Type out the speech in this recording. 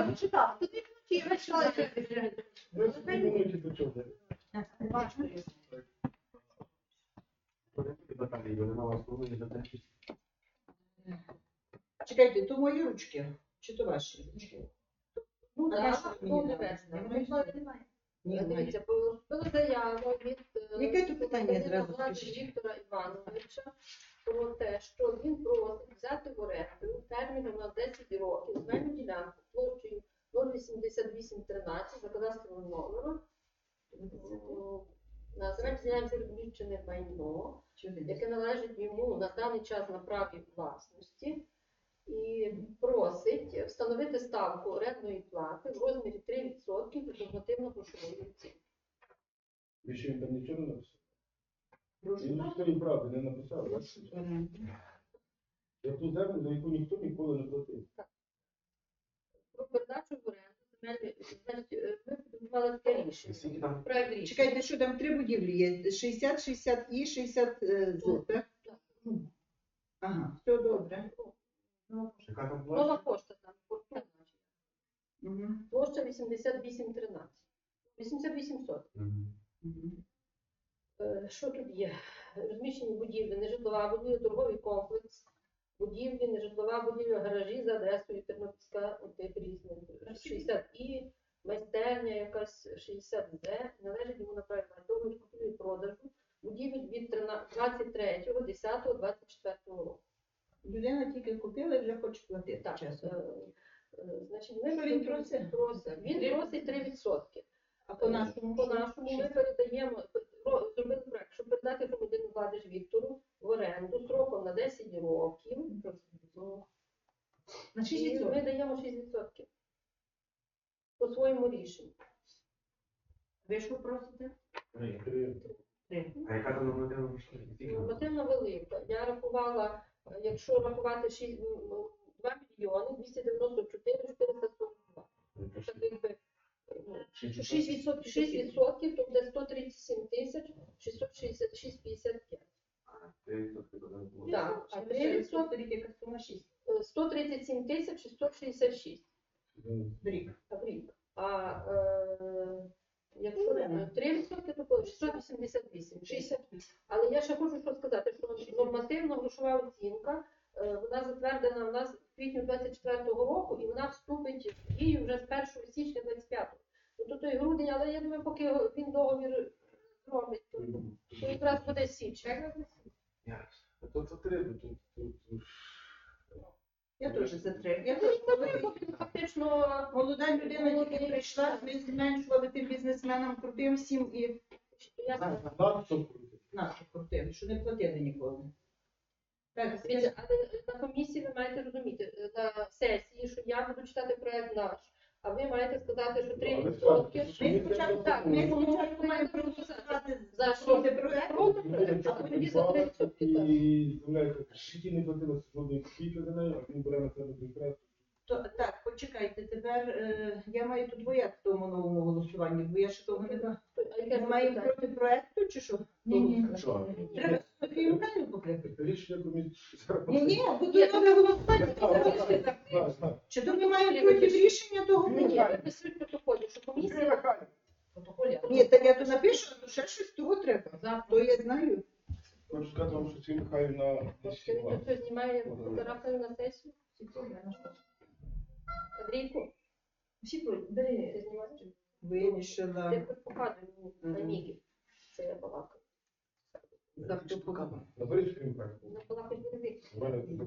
Я почитала. Тут і ключі, я почитала. Ви думаєте, до чого? Баталії, вони на вас повинні додати. Чекайте, то мої ручки, чи то ваші ручки? Ну, так, що мені ну, не Ні, Дивіться, було заяву від Яке тут питання Володимира зразу скажіть? Віктора Івановича про те, що він просить взяти в оренду терміном на 10 років земельну ділянку площею 08813 за кадастровим номером. На земельній ділянці розміщене майно, яке належить йому на даний час на праві власності, і просить встановити ставку орендної плати в розмірі 3% від нормативно-грошової оцінки. Ви що він там нічого не написав? Він ж тої правди не написав. Я ту землю, за яку ніхто ніколи не платив. Про передачу в оренду земельної, значить, е, ми підготували таке рішення. Скільки там? Проект рішення. Чекайте, що там три будівлі є? 60, 60 і 60 е, з, так? Ага, все добре. Яка там Нова площа? пошта там, пошта, Угу. площа 8813. 8800. Мгм. Е, Що тут є? Розміщені будівлі, нежитлова будівля, торговий комплекс, будівлі, нежитлова будівля, гаражі за адресою Тернопільська, от різних, 60 і майстерня якась 60 Д, належить йому на праві купівлі і продажу, будівель від 23, 10, 24 року. Людина тільки купила і вже хоче платити. Так, чесно. е, е, значить, ми він просить? просить? Він просить 3%. А по нашому По нашому ми передаємо, про- зробили проект, щоб передати громадянину Владиш Віктору в оренду сроком на 10 років. На 6%. ми даємо 6% по своєму рішенню. Ви що просите? А яка там нормативна? Скільки велика. Я рахувала, е, якщо рахувати 6, 2 мільйони 294 ну, 6%, 6% то буде 137 тисяч 666,55. Три відсотки. Так, а А 3% 3% рік яка сума 6. е, 137 тисяч 666 Ну, рік. в рік. А е, якщо е, 3%, то буде 688, 60. Але я ще хочу що сказати, що нормативна грошова оцінка, е, вона затвердена у нас в квітні 24-го року, і вона вступить в дію вже з 1 січня 25-го. Ну, то той грудень, але я думаю, поки він договір зробить, то, то якраз буде січень. Ясно. то це треба, тут, тут, тут. Я теж за три. Я теж молода- Фактично, молода людина тільки прийшла, ми зменшували тим бізнесменам крутим всім і нашу крутим, що не платили ніколи. Так, Дивіться, але на комісії ви маєте розуміти, е, на сесії, що я буду читати проект наш, а ви маєте сказати, що 3 А відсотки. Ми спочатку так, ми спочатку маємо проголосувати За що? Проти а тоді за 3 підбала відсотки. І заявляє, що не платила жодної копійки за неї, а він бере на себе прекрасно. Так, почекайте, тепер е, я маю тут двояк в тому новому голосуванні, бо я ще того не знаю. Ми маємо проти проекту чи що? Ні, ні. Що? Треба Софію Михайлівну покликати. Рішення комісії. Ні, ні, поставимо. бо голосування. Так, так, так, так, так. Чи то ми маємо рішення того? Ні, ні, ви протоколі, що комісія Протоколі. Ні, так я то напишу, то ще щось того треба. То я знаю. Хочу сказати вам, що ці Михайлівна Тобто він це знімає фотографію на сесію. Андрійку, Всі про- бери. ти знімаєш? Вирішила. Ти показуй на мігі, що я балакаю. Завтра покажу. Наберіть Михайлівну. На балакать не У мене тут